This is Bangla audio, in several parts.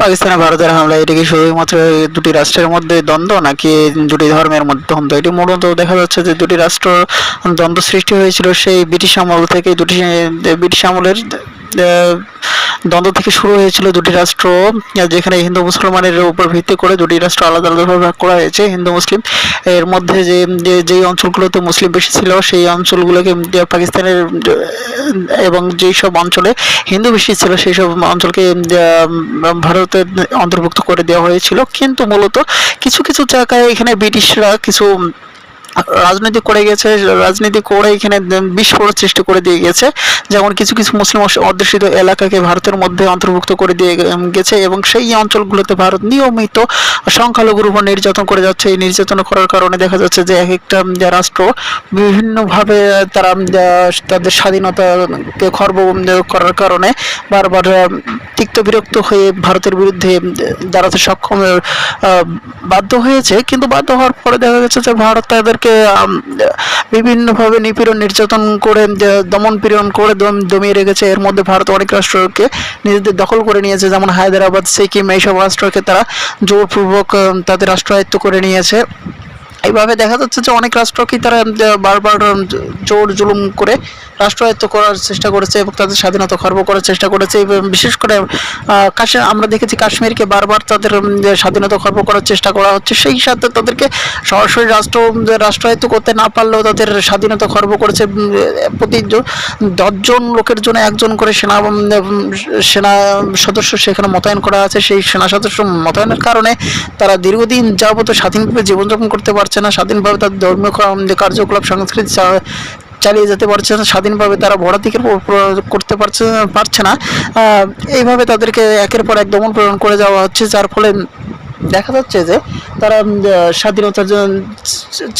পাকিস্তানে, ভারতের হামলা এটি কি শুধুমাত্র দুটি রাষ্ট্রের মধ্যে দ্বন্দ্ব, নাকি দুটি ধর্মের মধ্যে দ্বন্দ্ব? এটি মূলত দেখা যাচ্ছে যে দুটি রাষ্ট্র দ্বন্দ্ব সৃষ্টি হয়েছিল সেই ব্রিটিশ আমল থেকে দুটি, ব্রিটিশ আমলের দ্বন্দ্ব থেকে শুরু হয়েছিল দুটি রাষ্ট্র যেখানে হিন্দু মুসলমানের উপর ভিত্তি করে দুটি রাষ্ট্র আলাদা আলাদাভাবে ভাগ করা হয়েছে, হিন্দু মুসলিম। এর মধ্যে যে যেই অঞ্চলগুলোতে মুসলিম বেশি ছিল, সেই অঞ্চলগুলোকে পাকিস্তানের এবং যেই সব অঞ্চলে হিন্দু বেশি ছিল, সেই সব অঞ্চলকে ভারতের অন্তর্ভুক্ত করে দেওয়া হয়েছিল। কিন্তু মূলত কিছু কিছু জায়গায় এখানে ব্রিটিশরা কিছু রাজনীতি করে গেছে, রাজনীতি করে এখানে বিস্ফোরণ সৃষ্টি করে দিয়ে গেছে, যেমন কিছু কিছু মুসলিম অধ্যুষিত এলাকাকে ভারতের মধ্যে অন্তর্ভুক্ত করে দিয়ে গেছে এবং সেই অঞ্চলগুলোতে ভারত নিয়মিত সংখ্যালঘুর উপর নির্যাতন করে যাচ্ছে। এই নির্যাতন করার কারণে দেখা যাচ্ছে যে এক একটা রাষ্ট্র বিভিন্নভাবে তারা তাদের স্বাধীনতাকে খর্ব করার কারণে বারবার তিক্ত বিরক্ত হয়ে ভারতের বিরুদ্ধে দাঁড়াতে সক্ষম বাধ্য হয়েছে। কিন্তু বাধ্য হওয়ার পরে দেখা গেছে যে ভারত তাদেরকে বিভিন্নভাবে নিপীড়ন, নির্যাতন করে দমন পীড়ন করে দমিয়ে রেখেছে। এর মধ্যে ভারত অনেক রাষ্ট্রকে নিজেদের দখল করে নিয়েছে। যেমন হায়দ্রাবাদ, সিকিম, এইসব রাষ্ট্রকে তারা জোরপূর্বক তাদের রাষ্ট্রায়ত্ত করে নিয়েছে। এইভাবে দেখা যাচ্ছে যে অনেক রাষ্ট্রকেই তারা বারবার জোর জুলুম করে রাষ্ট্রায়ত্ত করার চেষ্টা করেছে এবং তাদের স্বাধীনতা খর্ব করার চেষ্টা করেছে। বিশেষ করে কাশ্মীর আমরা দেখেছি কাশ্মীরকে বারবার তাদের স্বাধীনতা খর্ব করার চেষ্টা করা হচ্ছে। সেই সাথে তাদেরকে সরাসরি রাষ্ট্র রাষ্ট্রায়ত্ত করতে না পারলেও তাদের স্বাধীনতা খর্ব করেছে প্রতি দশজন লোকের জন্য একজন করে সেনা সেনা সদস্য সেখানে মোতায়েন করা আছে। সেই সেনা সদস্য মোতায়েনের কারণে তারা দীর্ঘদিন যাবত স্বাধীনভাবে জীবনযাপন করতে পারছে না, স্বাধীনভাবে তাদের ধর্মীয় কার্যকলাপ সংস্কৃতি চালিয়ে যেতে পারছে না, স্বাধীনভাবে তারা প- করতে পারছে পারছে না। এইভাবে তাদেরকে একের পর এক দমন প্রেরণ করে যাওয়া হচ্ছে, যার ফলে দেখা যাচ্ছে যে তারা জন্য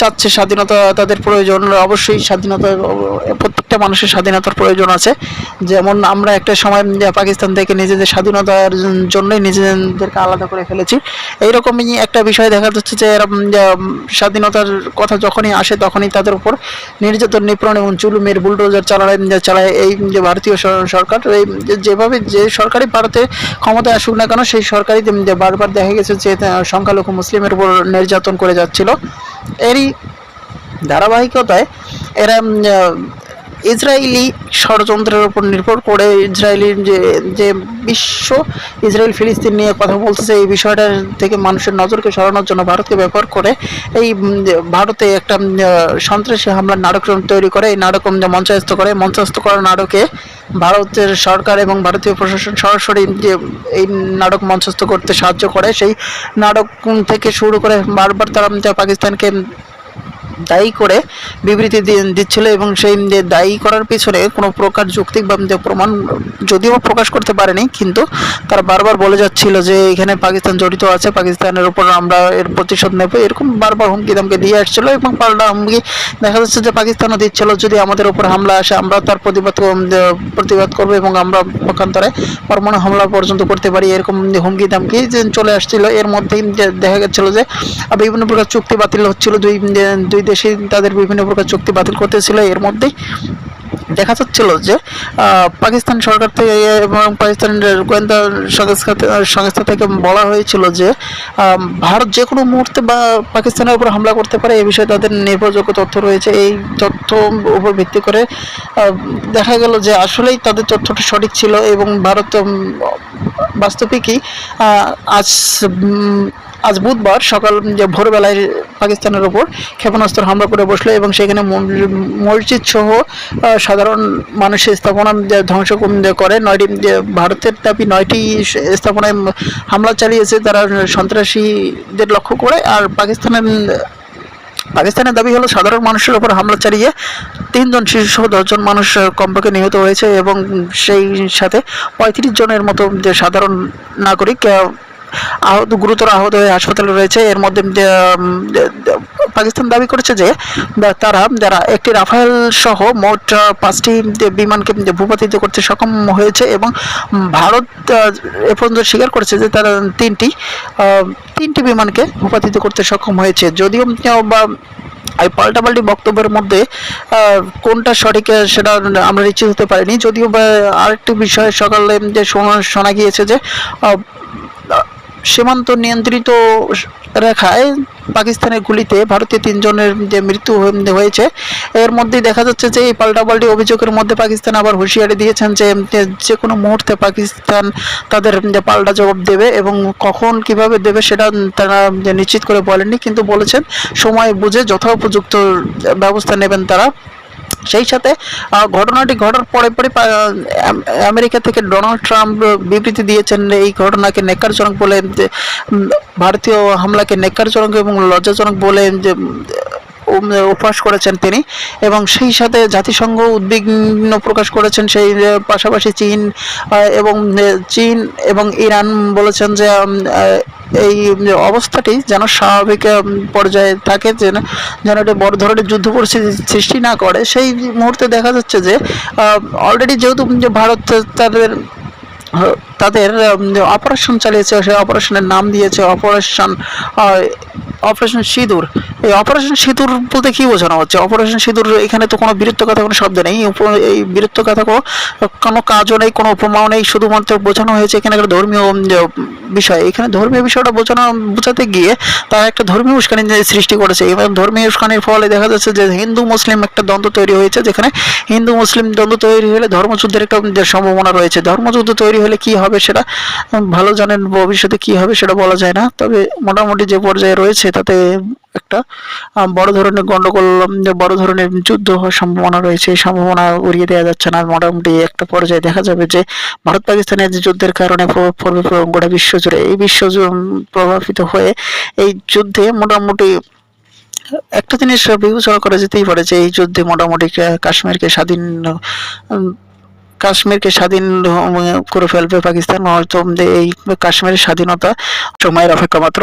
চাচ্ছে স্বাধীনতা তাদের প্রয়োজন। অবশ্যই স্বাধীনতা প্রত্যেকটা মানুষের স্বাধীনতার প্রয়োজন আছে। যেমন আমরা একটা সময় পাকিস্তান থেকে নিজেদের স্বাধীনতার জন্যই নিজেদেরকে আলাদা করে ফেলেছি। এইরকমই একটা বিষয় দেখা যাচ্ছে যে এরা, স্বাধীনতার কথা যখনই আসে তখনই তাদের উপর নির্যাতন নিপীড়ন এবং চুলুমের বুলডোজার চালায় চালায় এই যে ভারতীয় সরকার। এই যেভাবে যে সরকারি ভারতে ক্ষমতায় আসুক না কেন সেই সরকারই যে বারবার দেখা গেছে যে সংখ্যালঘু মুসলিমের উপর নির্যাতন করে যাচ্ছিল। এরই ধারাবাহিকতায় এরা ইসরায়েলি ষড়যন্ত্রের উপর নির্ভর করে ইসরায়েলির যে যে বিশ্ব ইসরায়েল ফিলিস্তিন নিয়ে কথা বলতেছে, এই বিষয়টা থেকে মানুষের নজরকে সরানোর জন্য ভারতকে ব্যবহার করে এই ভারতে একটা সন্ত্রাসী হামলার নাটক তৈরি করে। এই নাটক মঞ্চায়স্ত করে। মঞ্চস্থ করা নাটকে ভারতের সরকার এবং ভারতীয় প্রশাসন সরাসরি যে, এই নাটক মঞ্চস্থ করতে সাহায্য করে। সেই নাটক থেকে শুরু করে বারবার তারা পাকিস্তানকে দায়ী করে বিবৃতি দিচ্ছিল এবং সেই দায়ী করার পিছনে কোনো প্রকার যৌক্তিক বা প্রমাণ যদিও প্রকাশ করতে পারেনি, কিন্তু তারা বারবার বলে যাচ্ছিল যে এখানে পাকিস্তান জড়িত আছে, পাকিস্তানের উপর আমরা এর প্রতিশোধ নেব। এরকম বারবার হুমকি দামকে দিয়ে আসছিল এবং পাল্টা হুমকি দেখা যাচ্ছে যে পাকিস্তানও দিচ্ছিল, যদি আমাদের উপর হামলা আসে আমরা তার প্রতিবাদ প্রতিবাদ করব এবং আমরা পক্ষান্তরে পরমাণু হামলা পর্যন্ত করতে পারি, এরকম হুমকি দামকি চলে আসছিল। এর মধ্যেই দেখা গেছিল যে বিভিন্ন প্রকার চুক্তি বাতিল হচ্ছিল, দুই দুই দেশে তাদের বিভিন্ন প্রকার চুক্তি বাতিল করতেছিল। এর মধ্যেই দেখা যাচ্ছিল যে পাকিস্তান সরকার থেকে এবং পাকিস্তানের গোয়েন্দা সংস্থা সংস্থা থেকে বলা হয়েছিল যে ভারত যে কোনো মুহূর্তে বা পাকিস্তানের উপর হামলা করতে পারে এই বিষয়ে তাদের নির্ভরযোগ্য তথ্য রয়েছে। এই তথ্য উপর ভিত্তি করে দেখা গেল যে আসলেই তাদের তথ্যটা সঠিক ছিল এবং ভারত বাস্তবিকই আজ আজ বুধবার সকাল যে ভোরবেলায় পাকিস্তানের ওপর ক্ষেপণাস্ত্র হামলা করে বসল এবং সেখানে মসজিদ সহ সাধারণ মানুষের স্থাপনা ধ্বংস করে নয়টি ভারতের দাবি নয়টি স্থাপনায় হামলা চালিয়েছে তারা সন্ত্রাসীদের লক্ষ্য করে। আর পাকিস্তানের পাকিস্তানের দাবি হলো সাধারণ মানুষের উপর হামলা চালিয়ে তিনজন শিশু সহ দশজন মানুষ কমপক্ষে নিহত হয়েছে এবং সেই সাথে পঁয়ত্রিশ জনের মতো যে সাধারণ নাগরিক আহত, গুরুতর আহত হয়ে হাসপাতালে রয়েছে। এর মধ্যে পাকিস্তান দাবি করেছে যে তারা, যারা একটি রাফায়েল সহ মোট পাঁচটি বিমানকে ভূপাতিত করতে সক্ষম হয়েছে এবং ভারত এ পর্যন্ত স্বীকার করেছে যে তারা তিনটি তিনটি বিমানকে ভূপাতিত করতে সক্ষম হয়েছে। যদিও বা এই পাল্টাপাল্টি বক্তব্যের মধ্যে কোনটা সঠিক সেটা আমরা নিশ্চিত হতে পারিনি। যদিও আরেকটি বিষয় সকালে যে শোনা গিয়েছে যে সীমান্ত নিয়ন্ত্রিত রেখায় পাকিস্তানের গুলিতে ভারতীয় তিনজনের যে মৃত্যু হয়েছে এর মধ্যেই দেখা যাচ্ছে যে এই পাল্টাপাল্টি অভিযোগের মধ্যে পাকিস্তান আবার হুঁশিয়ারি দিয়েছেন যে, যে- কোনো মুহূর্তে পাকিস্তান তাদের পাল্টা জবাব দেবে এবং কখন কীভাবে দেবে সেটা তারা নিশ্চিত করে বলেননি, কিন্তু বলেছেন সময় বুঝে যথোপযুক্ত ব্যবস্থা নেবেন তারা। সেই সাথে ঘটনাটি ঘটার পরে পরে আমেরিকা থেকে ডোনাল্ড ট্রাম্প বিবৃতি দিয়েছেন এই ঘটনাকে নেকারজনক বলে যে, ভারতীয় হামলাকে নেকারজনক এবং লজ্জাজনক বলে যে উপহাস করেছেন তিনি এবং সেই সাথে জাতিসংঘ উদ্বিগ্ন প্রকাশ করেছেন সেই পাশাপাশি চীন এবং চীন এবং ইরান বলেছেন যে এই অবস্থাটি যেন স্বাভাবিক পর্যায়ে থাকে, যেন যেন এটা বড় ধরনের যুদ্ধ পরিস্থিতি সৃষ্টি না করে। সেই মুহূর্তে দেখা যাচ্ছে যে অলরেডি যেহেতু ভারত তাদের তাদের অপারেশন চালিয়েছে সেই অপারেশনের নাম দিয়েছে অপারেশন অপারেশন সিঁদুর। এই অপারেশন সিঁদুর বলতে কী বোঝানো হচ্ছে? অপারেশন সিঁদুর, এখানে তো কোনো বীরত্ব কথা কোনো শব্দ নেই। এই বীরত্ব কথা কোনো কাজও নেই, কোনো উপমাও নেই, শুধুমাত্র বোঝানো হয়েছে এখানে একটা ধর্মীয় বিষয়। এখানে ধর্মীয় বিষয়টা বোঝানো, বোঝাতে গিয়ে তারা একটা ধর্মীয় উস্কানি সৃষ্টি করেছে। এবং ধর্মীয় উস্কানির ফলে দেখা যাচ্ছে যে হিন্দু, মুসলিম একটা দ্বন্দ্ব তৈরি হয়েছে, যেখানে হিন্দু, মুসলিম দ্বন্দ্ব তৈরি হলে ধর্মযুদ্ধের একটা সম্ভাবনা রয়েছে। ধর্মযুদ্ধ তৈরি হলে কি হবে? সেটা ভালো জানেন ভবিষ্যতে কি হবে সেটা বলা যায় না। তবে মোটামুটি যে পর্যায়ে রয়েছে তাতে একটা বড় ধরনের গন্ডগোল বড় ধরনের যুদ্ধ হওয়ার সম্ভাবনা রয়েছে এই সম্ভাবনা উড়িয়ে দেওয়া যাচ্ছে না। মোটামুটি একটা পর্যায়ে দেখা যাবে যে ভারত পাকিস্তানের যে যুদ্ধের কারণে প্রভাব পড়বে গোটা বিশ্ব জুড়ে এই বিশ্ব প্রভাবিত হয়ে এই যুদ্ধে মোটামুটি, একটা জিনিস বিবেচনা করা যেতেই পারে যে এই যুদ্ধে মোটামুটি কাশ্মীরকে স্বাধীন কাশ্মীরকে স্বাধীন করে ফেলবে পাকিস্তান হয়তো এই কাশ্মীরের স্বাধীনতা সময়ের অপেক্ষা মাত্র।